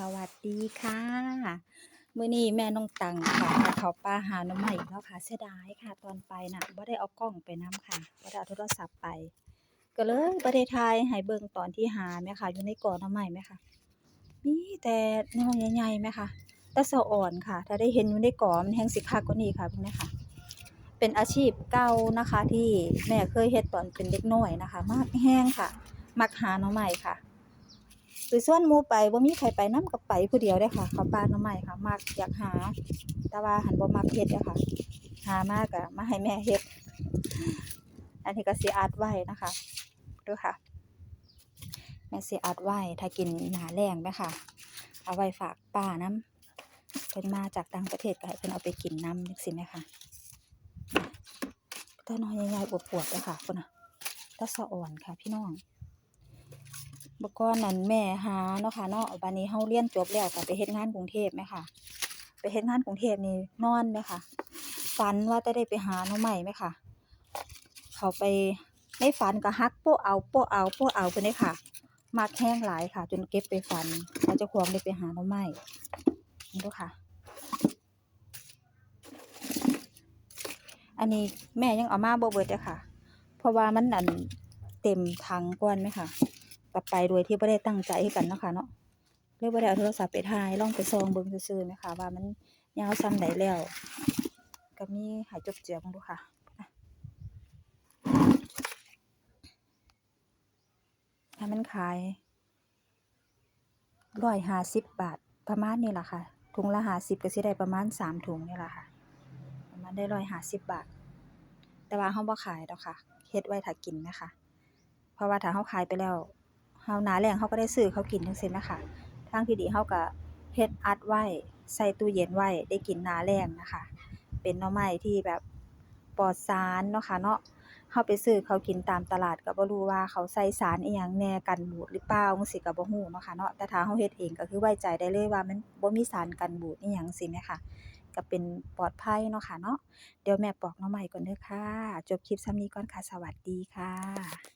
สวัสดีค่ะมื้อนี้แม่น้องตังค่ะเขาป่าหาหน่อไม้อีกแล้วค่ะเสียดายค่ะ ตอนไปน่ะบ่ได้เอากล้องไปน้ำค่ะบ่ได้เอาโทรศัพท์ไป ก็เลยบ่ได้ถ่ายให้เบิ่งตอนที่หาแม่ค่ะ อยู่ในกอหน่อไม้แม่ค่ะมีแต่น่อใหญ่ๆแม่ค่ะแต่สะอ่อนค่ะ ถ้าได้เห็นอยู่ในกอมันแฮงสิคักกว่านี้ค่ะเบิ่งแม่ค่ะ เป็นอาชีพเก่านะคะ ที่แม่เคยเฮ็ดตอนเป็นเด็กน้อยนะคะมักแฮงค่ะ มักหาหน่อไม้ค่ะ สิส่วนมูไปบ่มีไผไปน้ำก็ไปผู้เดียวเด้ค่ะเข้าป่าหน่อไม้ค่ะมักอยากหา แต่ว่าหันบ่มักเฮ็ดเด้อค่ะ หามาก็มาให้แม่เฮ็ด อันนี้ก็สิอัดไว้นะคะดูค่ะ แม่สิอัดไว้ถ้ากินหนาแล้งเด้อค่ะเอาไว้ฝากป้าน้ำเพิ่นมาจากต่างประเทศก็ให้เพิ่นเอาไปกินน้ำจังซี่แหมค่ะตาน้อยใหญ่ๆอวบๆเด้อค่ะพุ่นน่ะตาสะอ่อนค่ะพี่น้อง เมื่อก่อนนั้นแม่หาเนาะค่ะเนาะบัดนี้เฮาเรียนจบแล้วก็ไปเฮ็ดงานกรุงเทพแม่ค่ะ ไปเฮ็ดงานกรุงเทพนี่นอนแม่ค่ะ ฝันว่าจะได้ไปหาน่อไม้แม่ค่ะ เขาไปในฝันก็ฮักโป๊ะเอาโป๊ะเอาโป๊ะเอาเพิ่นเด้ค่ะมักแฮงหลายค่ะ จนเก็บไปฝันว่าจ้าของได้ไปหาน่อไม้นี่ด้อค่ะ อันนี้แม่ยังเอามาบ่เบิดเด้อค่ะ เพราะว่ามันอันเต็มถังก่อนแม่ค่ะ ก็ไปโดยที่บ่ได้ตั้งใจคือกันเนาะค่ะเนาะเลยบ่าได้เอาโทรศัพท์ไปถ่ายล่องไปส่องเบิ่งซื่อๆแหมค่ะว่ามันยาวส่ำใดแล้วก็มีให้จบเจือเบิ่งดูค่ะถ้ามันขาย150บบาทประมาณนี้ล่ะค่ะถุงละ50ก็สิได้ประมาณ3ถุงนี่แหละค่ะประมาณได้150บบาท แต่ว่าเราบ่ขายดอกค่ะเฮ็ดไว้ถ้ากินนะคะ เพราะว่าถ้าเราขายไปแล้ว เฮาหน้าแล้งเราก็ได้ซื้อเขากินจังซี้แหมค่ะทางที่ดีเราก็เฮ็ดอัดไว้ใส่ตู้เย็นไว้ได้กินหน้าแล้งนะคะ เป็นหน่อไม้ที่แบบปลอดสารเนาะค่ะเนาะเราไปซื้อเขากินตามตลาดก็บ่รู้ว่าเขาใส่สารอิหยังแน่กันบูดหรือเปล่าจังซี้ก็บ่รู้เนาะค่ะเนาะแต่ถ้าเราเฮ็ดเองก็คือไว้ใจได้เลยว่ามันบ่มีสารกันบูดอิหยังจั่งซี้แหมค่ะก็เป็นปลอดภัยเนาะค่ะเนาะเดี๋ยวแม่ปอกหน่อไม้ก่อนเด้อค่ะ จบคลิปส่ำนี้ก่อนค่ะ สวัสดีค่ะ